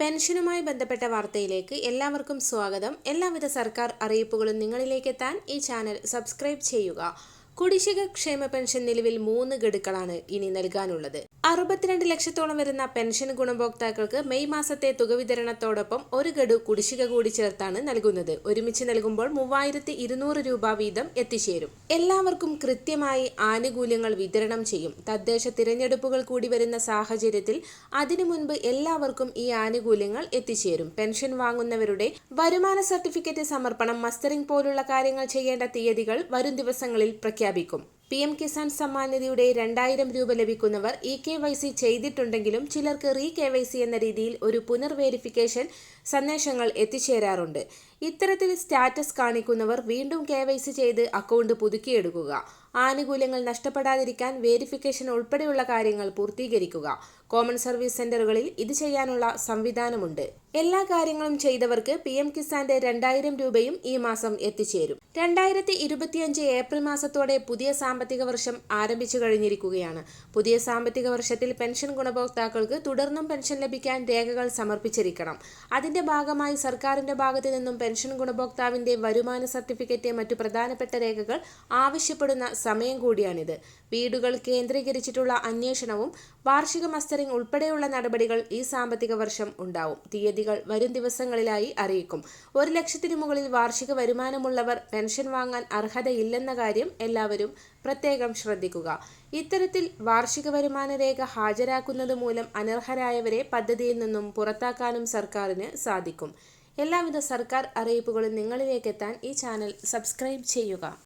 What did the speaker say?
പെൻഷനുമായി ബന്ധപ്പെട്ട വാർത്തയിലേക്ക് എല്ലാവർക്കും സ്വാഗതം. എല്ലാവിധ സർക്കാർ അറിയിപ്പുകളും നിങ്ങളിലേക്ക് എത്താൻ ഈ ചാനൽ സബ്സ്ക്രൈബ് ചെയ്യുക. കുടിശ്ശിക ക്ഷേമ പെൻഷൻ നിലവിൽ മൂന്ന് ഗഡുക്കളാണ് ഇനി നൽകാനുള്ളത്. അറുപത്തിരണ്ട് ലക്ഷത്തോളം വരുന്ന പെൻഷൻ ഗുണഭോക്താക്കൾക്ക് മെയ് മാസത്തെ തുക വിതരണത്തോടൊപ്പം ഒരു ഗഡു കുടിശ്ശിക കൂടി ചേർത്താണ് നൽകുന്നത്. ഒരുമിച്ച് നൽകുമ്പോൾ മൂവായിരത്തി ഇരുന്നൂറ് രൂപ വീതം എത്തിച്ചേരും. എല്ലാവർക്കും കൃത്യമായി ആനുകൂല്യങ്ങൾ വിതരണം ചെയ്യും. തദ്ദേശ തിരഞ്ഞെടുപ്പുകൾ കൂടി വരുന്ന സാഹചര്യത്തിൽ അതിനു മുൻപ് എല്ലാവർക്കും ഈ ആനുകൂല്യങ്ങൾ എത്തിച്ചേരും. പെൻഷൻ വാങ്ങുന്നവരുടെ വരുമാന സർട്ടിഫിക്കറ്റ് സമർപ്പണം മസ്റ്ററിംഗ് പോലുള്ള കാര്യങ്ങൾ ചെയ്യേണ്ട തീയതികൾ വരും ദിവസങ്ങളിൽ പ്രഖ്യാപിക്കും. പി എം കിസാൻ സമ്മാൻ നിധിയുടെ രണ്ടായിരം രൂപ ലഭിക്കുന്നവർ ഇ കെ വൈ സി ചെയ്തിട്ടുണ്ടെങ്കിലും ചിലർക്ക് റീ കെ വൈ സി എന്ന രീതിയിൽ ഒരു പുനർവേരിഫിക്കേഷൻ സന്ദേശങ്ങൾ എത്തിച്ചേരാറുണ്ട്. ഇത്തരത്തിൽ സ്റ്റാറ്റസ് കാണിക്കുന്നവർ വീണ്ടും കെ വൈ സി ചെയ്ത് അക്കൗണ്ട് പുതുക്കിയെടുക്കുക. ആനുകൂല്യങ്ങൾ നഷ്ടപ്പെടാതിരിക്കാൻ വേരിഫിക്കേഷൻ ഉൾപ്പെടെയുള്ള കാര്യങ്ങൾ പൂർത്തീകരിക്കുക. കോമൺ സർവീസ് സെന്ററുകളിൽ ഇത് ചെയ്യാനുള്ള സംവിധാനമുണ്ട്. എല്ലാ കാര്യങ്ങളും ചെയ്തവർക്ക് പി എം കിസാന്റെ രണ്ടായിരം രൂപയും ഈ മാസം എത്തിച്ചേരും. രണ്ടായിരത്തി ഇരുപത്തിയഞ്ച് ഏപ്രിൽ മാസത്തോടെ പുതിയ സാമ്പത്തിക വർഷം ആരംഭിച്ചു കഴിഞ്ഞിരിക്കുകയാണ്. പുതിയ സാമ്പത്തിക വർഷത്തിൽ പെൻഷൻ ഗുണഭോക്താക്കൾക്ക് തുടർന്നും പെൻഷൻ ലഭിക്കാൻ രേഖകൾ സമർപ്പിച്ചിരിക്കണം. അതിന്റെ ഭാഗമായി സർക്കാരിന്റെ ഭാഗത്തു നിന്നും പെൻഷൻ ഗുണഭോക്താവിന്റെ വരുമാന സർട്ടിഫിക്കറ്റ് മറ്റു പ്രധാനപ്പെട്ട രേഖകൾ ആവശ്യപ്പെടുന്ന സമയം കൂടിയാണിത്. വീടുകൾ കേന്ദ്രീകരിച്ചിട്ടുള്ള അന്വേഷണവും വാർഷിക മസ്റ്ററിംഗ് ഉൾപ്പെടെയുള്ള നടപടികൾ ഈ സാമ്പത്തിക വർഷം ഉണ്ടാവും. തീയതികൾ വരും ദിവസങ്ങളിലായി അറിയിക്കും. ഒരു ലക്ഷത്തിന് മുകളിൽ വാർഷിക വരുമാനമുള്ളവർ പെൻഷൻ വാങ്ങാൻ അർഹതയില്ലെന്ന കാര്യം എല്ലാവരും പ്രത്യേകം ശ്രദ്ധിക്കുക. ഇത്തരത്തിൽ വാർഷിക വരുമാന രേഖ ഹാജരാക്കുന്നത് മൂലം അനർഹരായവരെ പദ്ധതിയിൽ നിന്നും പുറത്താക്കാനും സർക്കാരിന് സാധിക്കും. എല്ലാവിധ സർക്കാർ അറിയിപ്പുകളും നിങ്ങളിലേക്കെത്താൻ ഈ ചാനൽ സബ്സ്ക്രൈബ് ചെയ്യുക.